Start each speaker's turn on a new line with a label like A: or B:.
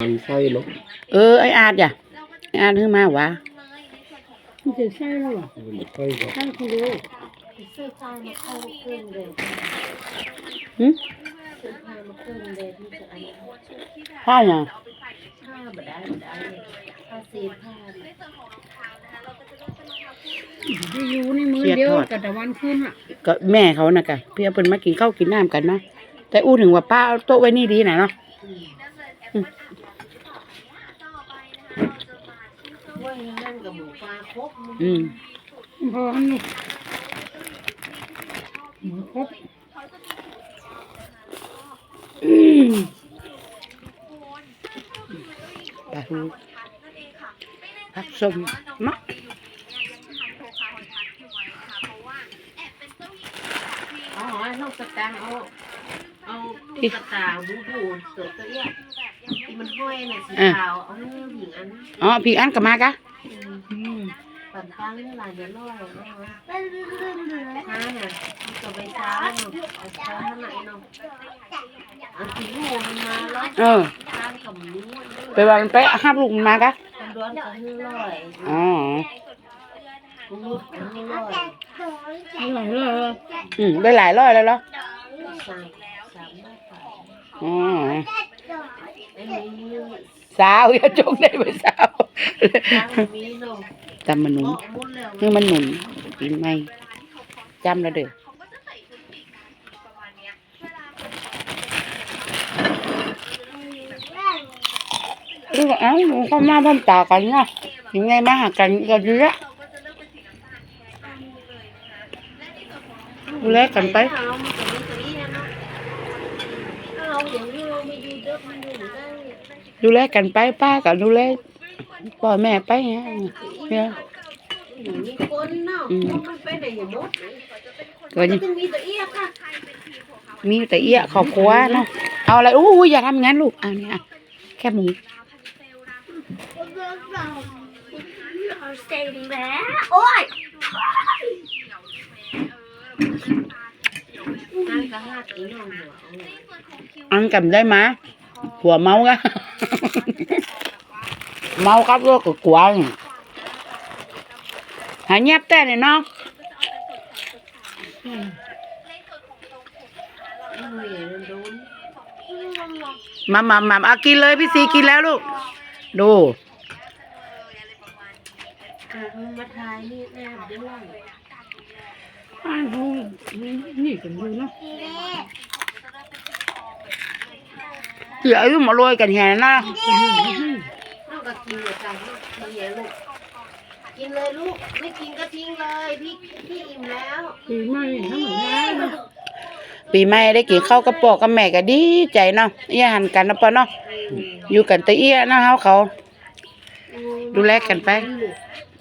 A: มันไส้เนาะ
B: เออไออาดจ้ะไออาดขึ้นมาวะ
C: มันจะใช่แล้วเหรอ
A: มันไส้เนาะ
C: ใช่คุณดู
D: ซื้อผ้ามาเข้าขึ้นเลย
B: หึ
D: ซื้อผ้ามาขึ้นเลยที่จะอันนี้
B: ผ้าหยัง
D: ผ้าแบบได้แบบได้เลยผ้าสีผ้าเนี่ย
C: ที่อยู่ในมือเดียวกับตะวันขึ้นอะ
B: ก็แม่เขาน่ะกะเพื่อเพิ่นมากินข้าวกินน้ำกันเนาะแต่อู้ถึงว่าป้าเอาโต๊ะไว้นี่ดีน่ะเนาะ
D: ว้ยนั่นกับหมูปลาครบมัน
B: อืม
C: พอหันนี่หมูครบ
B: อืมปลาทูผักส้มมะ
D: อ๋อลูกกระตาเอาเอาตุ๊กตาบูบูเสือตัวเนี้ยที่มันห้อยน่ะสีขาวเอาเรื่องหญิงอันนั้น
B: อ๋อพี่อันก็มากะ
C: อืม
D: ปั่นตั้งนี่หลายเดือนร้อยนะฮะน่ะจะไปเช้าเนาะไปเช้าเท่าไหร่เนาะอันที่ลูกมันมาแล้ว
B: เออ
D: ตั้งกับนิ้ว
B: ไปวามันไปห้าลูกมันมากะ
D: มันร้อนกับนิ้วร้อย
B: อ๋อ
D: ลูกกับนิ้ร้อย
C: อร่อยเลย
B: อืมได้หลายร้อยแล้วเหรอ
D: สามสามร้อยบาท
B: อ๋อ
D: ไอ้มีนิ้ว
B: สาวอย่าจงได้ไปสาว
D: ตั้งมีเนาะ
B: จำมันหนุน
D: เหมาะหมดแล้ว
B: นี่มันหนุนกินไหมจำแล้วเด้อเออเอ้าเข้ามาพร้อมตากันเนาะยังไงมาหากันก็ดีละดูแลกันไป
D: เอามันจะมีตัวนี้นะเอาอย่างนี้เราไม่อยู่เด้อมันอยู่ได้
B: ดูแลกันไปป้าก็ดูแลพ่อแม่ไปฮะเนี่ย
D: อยู่นี่คนเนาะ
B: อืม
D: มันไปไหนอย่างหมด
B: ก็ยัง
D: จะมีตัวเอี้ยค่ะ
B: มีแต่เอี้ยครอบครัวเนาะเอาอะไรอู้ยอย่าทำงั้นลูกเอาเนี่ยอะแค่หมู
D: นั่นก็ห้าตีนอนหัว
B: อัน cầm ได้ má của máu á máu cắp đó của của anh hãy nhép tên này nó
D: ไอ้หนุ่ยโดน
B: mà mà mà à, kín เลยพี่ซีกินแล้วลูก ดู
D: การมาทายนี่แน่เด้วย
C: อ้าวเขานี่กันอยู่เนาะ
B: chị ấy mà lôi cần hè nó
D: ลูกก็กินเลยกันลูกกินเลยลูกกินเลยลูกไม่กินก็ทิ้งเลยพี่พี่อิ่มแล้ว
C: ปีใหม่ทั้งหมดแล้ว
B: ปีใหม่ได้กินข้าวกับปอกกับแม่ก็ดีใจเนาะเอี้ยหันกันนะปะเนาะอยู่กันแต่เอี้ยนะเฮาเขา ดูแลกันไป
D: เ